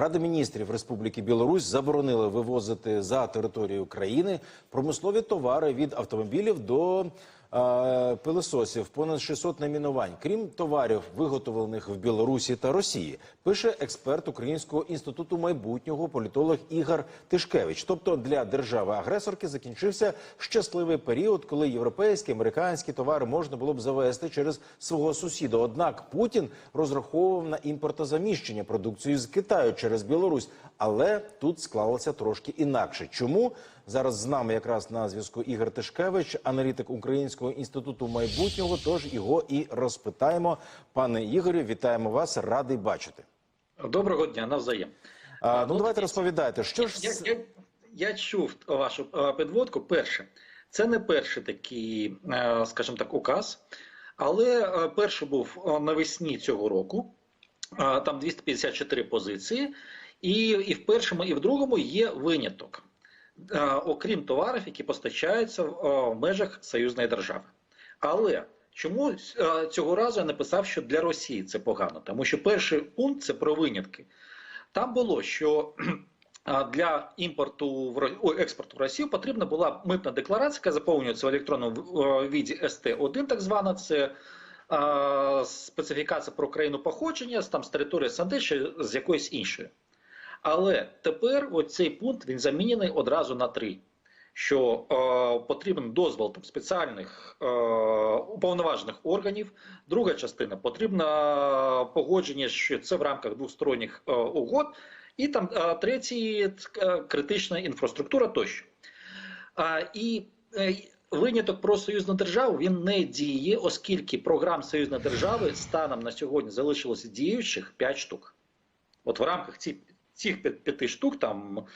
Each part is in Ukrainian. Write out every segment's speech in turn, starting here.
Рада міністрів Республіки Білорусь заборонила вивозити за територію країни промислові товари від автомобілів до пилососів. Понад 600 найменувань. Крім товарів, виготовлених в Білорусі та Росії, пише експерт Українського інституту майбутнього політолог Ігор Тишкевич. Тобто для держави-агресорки закінчився щасливий період, коли європейські американські товари можна було б завести через свого сусіда. Однак Путін розраховував на імпортозаміщення продукції з Китаю через Білорусь, але тут склалося трошки інакше. Чому зараз з нами якраз на зв'язку Ігор Тишкевич, аналітик Українського інституту майбутнього? Тож його і розпитаємо. Пане Ігорю, вітаємо вас, радий бачити. Доброго дня, навзаєм. А, ну Ну, давайте розповідайте, що ж Я, я, я чув вашу підводку. Перше, це не перший такий, е, скажімо так, указ, але е, перший був е, навесні цього року. Там 254 позиції, і, і в першому, і в другому є виняток, Е, окрім товарів, які постачаються в, е, в межах союзної держави. Але чому е, цього разу я написав, що для Росії це погано? Тому що перший пункт це про винятки. Там було, що для імпорту в експорту в Росію потрібна була митна декларація, яка заповнюється в електронному е, віді СТ1, так звана. Це а, специфікація про країну походження, там з території СНД чи з якоїсь іншої. Але тепер цей пункт він замінений одразу на три. Що е, потрібен дозвіл там, спеціальних е, уповноважених органів. Друга частина потрібна погодження, що це в рамках двосторонніх е, угод, і там е, третій е, критична інфраструктура тощо. А, і е, виняток про союзну державу він не діє, оскільки програм союзної держави станом на сьогодні залишилося діючих 5 штук. От в рамках ці, цих п'яти штук там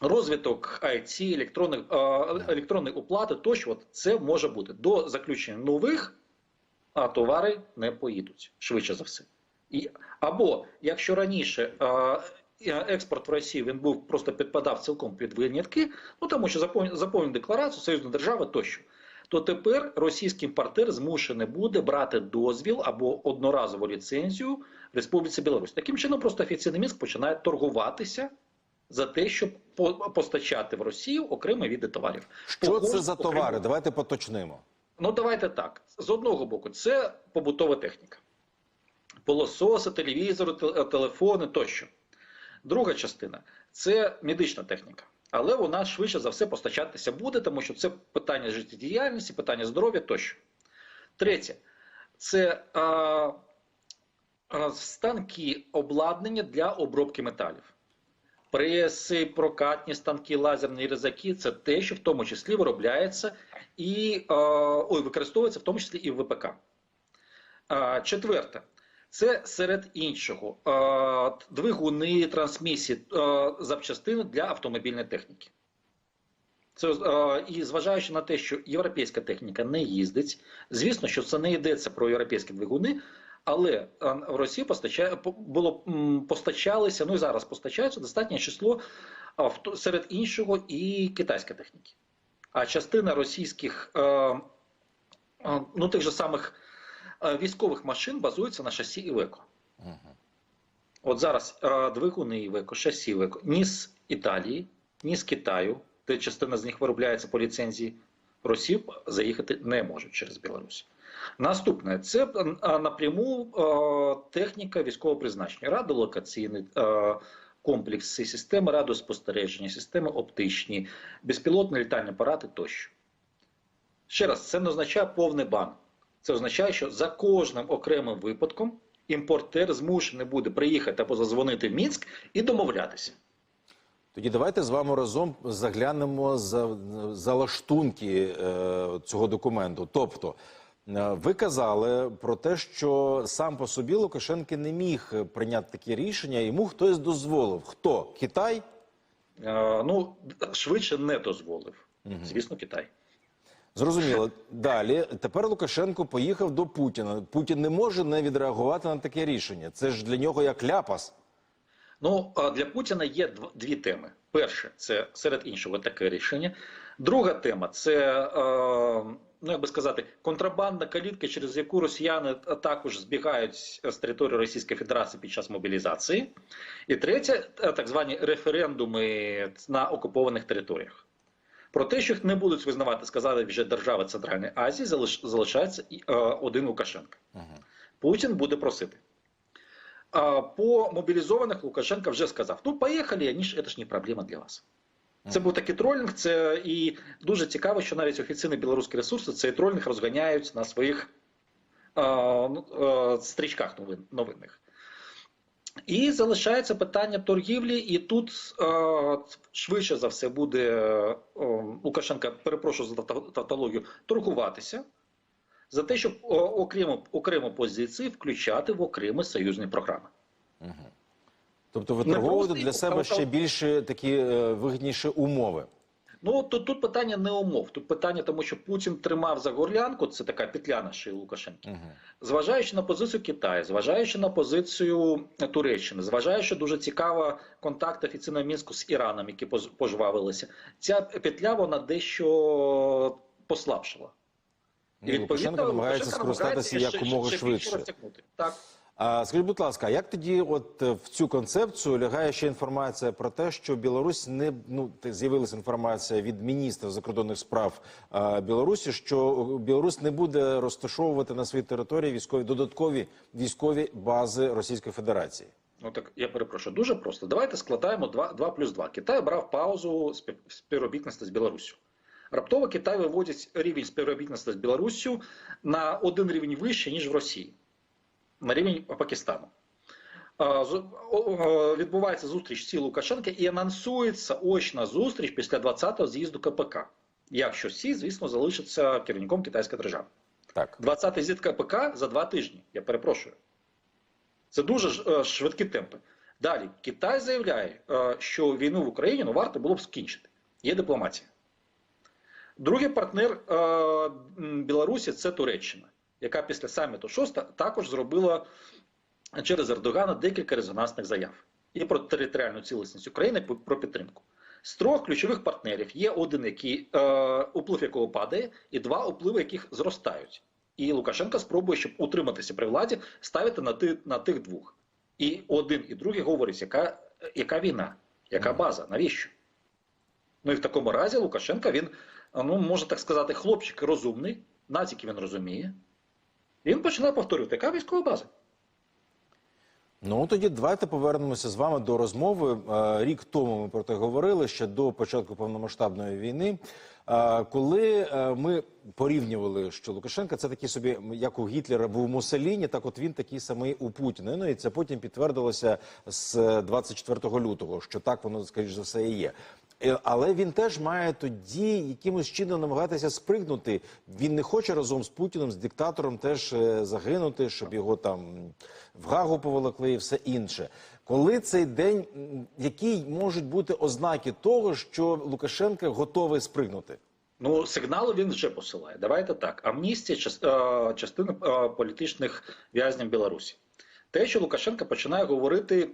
розвиток IT, електронних, електронної оплати тощо, от це може бути до заключення нових, а товари не поїдуть швидше за все. І, або якщо раніше е, експорт в Росію він був просто підпадав цілком під винятки, ну тому що заповнив заповнив декларацію союзна держава тощо. То тепер російський імпортер змушений буде брати дозвіл або одноразову ліцензію в Республіці Білорусь. Таким чином, просто офіційний Мінськ починає торгуватися за те, щоб постачати в Росію окремі види товарів. що По це за окремо. товари? Давайте поточнимо. Ну, давайте так. З одного боку, це побутова техніка. Полососи, телевізори, те- телефони тощо. Друга частина це медична техніка. Але вона швидше за все постачатися буде, тому що це питання життєдіяльності, питання здоров'я тощо. Третє це а, а, станки обладнання для обробки металів. Преси, прокатні станки, лазерні різаки це те, що в тому числі виробляється і е, використовується в тому числі і в ВПК. Е, четверте, це серед іншого е, двигуни, трансмісії, е, запчастини для автомобільної техніки. Це, е, і зважаючи на те, що європейська техніка не їздить, звісно, що це не йдеться про європейські двигуни, але в Росії постачає, було, постачалися, ну і зараз постачаються достатнє число серед іншого і китайська техніки. А частина російських, ну тих же самих військових машин базується на шасі Івеко. От зараз е, двигуни Івеко, шасі Івеко ні з Італії, ні з Китаю, де частина з них виробляється по ліцензії, в заїхати не можуть через Білорусь. Наступне це е, напряму е, техніка військового призначення, радіолокаційний е, комплекси, системи радіоспостереження, системи оптичні, безпілотні літальні апарати тощо. Ще раз, це не означає повний бан. Це означає, що за кожним окремим випадком імпортер змушений буде приїхати або зазвонити в Мінськ і домовлятися. Тоді давайте з вами разом заглянемо за, за лаштунки е, цього документу. Тобто, е, ви казали про те, що сам по собі Лукашенко не міг прийняти таке рішення, йому хтось дозволив. Хто? Китай? Е, ну, швидше не дозволив. Звісно, Китай. Зрозуміло. Далі тепер Лукашенко поїхав до Путіна. Путін не може не відреагувати на таке рішення. Це ж для нього як ляпас. Ну для Путіна є дв- дві теми. Перше, це серед іншого таке рішення. Друга тема це, е, ну як би сказати, контрабандна калітка, через яку росіяни також збігають з території Російської Федерації під час мобілізації. І третє, е, так звані референдуми на окупованих територіях. Про те, що їх не будуть визнавати, сказали вже держави Центральної Азії, залиш- залишається е, один Лукашенко. Путін буде просити. А по мобілізованих Лукашенко вже сказав: ну, поїхали, вони ж це ж не проблема для вас. Це був такий тролінг. Це і дуже цікаво, що навіть офіційні білоруські ресурси цей тролінг розганяють на своїх а, ну, а, стрічках новин, новинних. І залишається питання торгівлі, і тут а, швидше за все буде а, Лукашенка, перепрошую за тавтологію, торгуватися за те, щоб о, окремо, окремо позиції включати в окремі союзні програми. Тобто ви Не торговуєте для себе ще більше такі е, вигідніші умови. Ну тут, тут питання не умов. Тут питання, тому що Путін тримав за горлянку, це така петля на шиї Лукашенка. Зважаючи на позицію Китаю, зважаючи на позицію Туреччини, зважаючи дуже цікаво контакт офіційного мінську з Іраном, які пожвавилися, ця петля вона дещо послабшала. І Лукашенко намагається Лукашенко скористатися якомога ще швидше. Так. Скажіть, будь ласка, як тоді, от е, в цю концепцію лягає ще інформація про те, що Білорусь не ну з'явилася інформація від міністра закордонних справ е, Білорусі, що Білорусь не буде розташовувати на своїй території військові додаткові військові бази Російської Федерації. Ну так я перепрошую, дуже просто. Давайте складаємо 2, 2 плюс 2. Китай брав паузу спів- співробітництва з Білоруссю. Раптово Китай виводить рівень співробітництва з Білоруссю на один рівень вище, ніж в Росії, на рівень Пакистану. Відбувається зустріч Сі Лукашенка і анонсується очна зустріч після 20-го з'їзду КПК. Якщо Сі, звісно, залишиться керівником китайської держави. Так 20-й з'їзд КПК за два тижні. Я перепрошую. Це дуже е, швидкі темпи. Далі Китай заявляє, е, що війну в Україні ну, варто було б скінчити. Є дипломатія. Другий партнер е, Білорусі це Туреччина, яка після саміту шоста також зробила через Ердогана декілька резонансних заяв і про територіальну цілісність України, про підтримку. З трьох ключових партнерів є один, який е, уплив якого падає, і два впливи, яких зростають. І Лукашенко спробує, щоб утриматися при владі, ставити на, ти, на тих двох. І один і другий говорять, яка, яка війна, яка база, навіщо? Ну і в такому разі Лукашенко він, ну можна так сказати, хлопчик розумний, натяки він розуміє. Він починає повторювати, яка військова база. Ну тоді давайте повернемося з вами до розмови. Е, Рік тому ми про це говорили ще до початку повномасштабної війни. Е, Коли е, ми порівнювали, що Лукашенко це такий собі, як у Гітлера був Муссоліні, так от він такий самий у Путіна. Ну і це потім підтвердилося з 24 лютого, що так воно скоріш за все і є. Е, Але він теж має тоді якимось чином намагатися спригнути. Він не хоче разом з Путіним, з диктатором, теж е, загинути, щоб його там в Гагу поволокли і все інше. Коли цей день, які можуть бути ознаки того, що Лукашенко готовий спригнути? Ну, сигнали він вже посилає. Давайте так. Амністія е, е, політичних в'язнів Білорусі. Те, що Лукашенко починає говорити,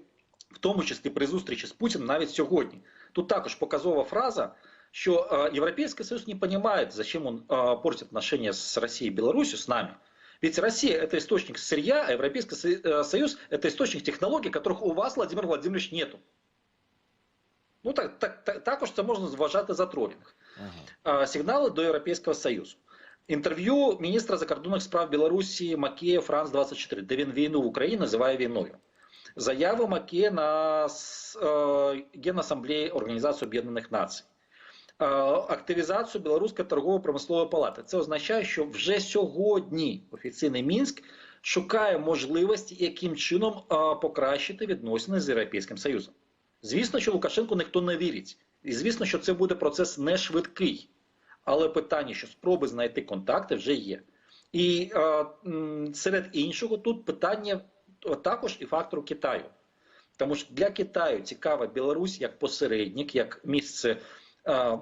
в тому числі при зустрічі з Путіним, навіть сьогодні. Тут також показова фраза, що е, Європейський Союз не розуміє, зачем він е, портить отношения з Росією і Білорусью, з нами. Ведь Россия – это источник сырья, а Европейский Со- э, Союз – это источник технологий, которых у вас, Владимир Владимирович, нету. Ну, так, так, так, також це можна вважати за тролінг. А, Сигнали до Європейського Союзу. Інтерв'ю міністра закордонних справ Білорусі Макея Франц 24, де він війну в Україні називає війною. Заяви Макея на е, Генасамблеї Організації Об'єднаних Націй. Е, Активізацію Білоруської торгово-промислової палати. Це означає, що вже сьогодні офіційний Мінськ шукає можливості, яким чином е, покращити відносини з Європейським Союзом. Звісно, що Лукашенку ніхто не вірить. І звісно, що це буде процес не швидкий. Але питання, що спроби знайти контакти вже є. І е, серед іншого, тут питання також і фактору Китаю. Тому що для Китаю цікава Білорусь як посередник, як місце е,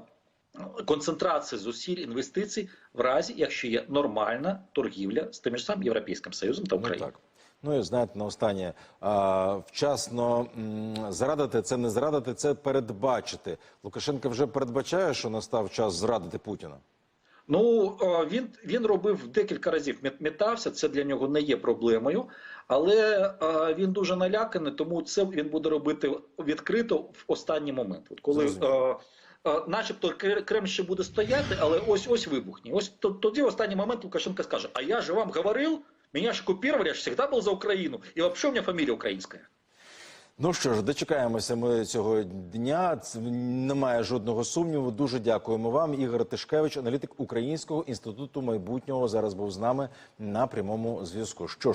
концентрації зусиль інвестицій, в разі, якщо є нормальна торгівля з тим ж самим Європейським Союзом та Ну Україною. так. Ну і знаєте, на останнє а, вчасно м, зрадити це не зрадити, це передбачити. Лукашенко вже передбачає, що настав час зрадити Путіна. Ну е, він він робив декілька разів мет- метався. Це для нього не є проблемою, але е, він дуже наляканий, тому це він буде робити відкрито в останній момент. От коли Зрозуміло. е, начебто Кр- Кремль ще буде стояти, але ось ось вибухне. Ось то- тоді в останній момент Лукашенко скаже: А я же вам говорив, мене ж оккупировали, я ж завжди був за Україну, і взагалі у мене фамілія українська. Ну що ж, дочекаємося ми цього дня. Це немає жодного сумніву. Дуже дякуємо вам. Ігор Тишкевич, аналітик Українського інституту майбутнього, зараз був з нами на прямому зв'язку. Що.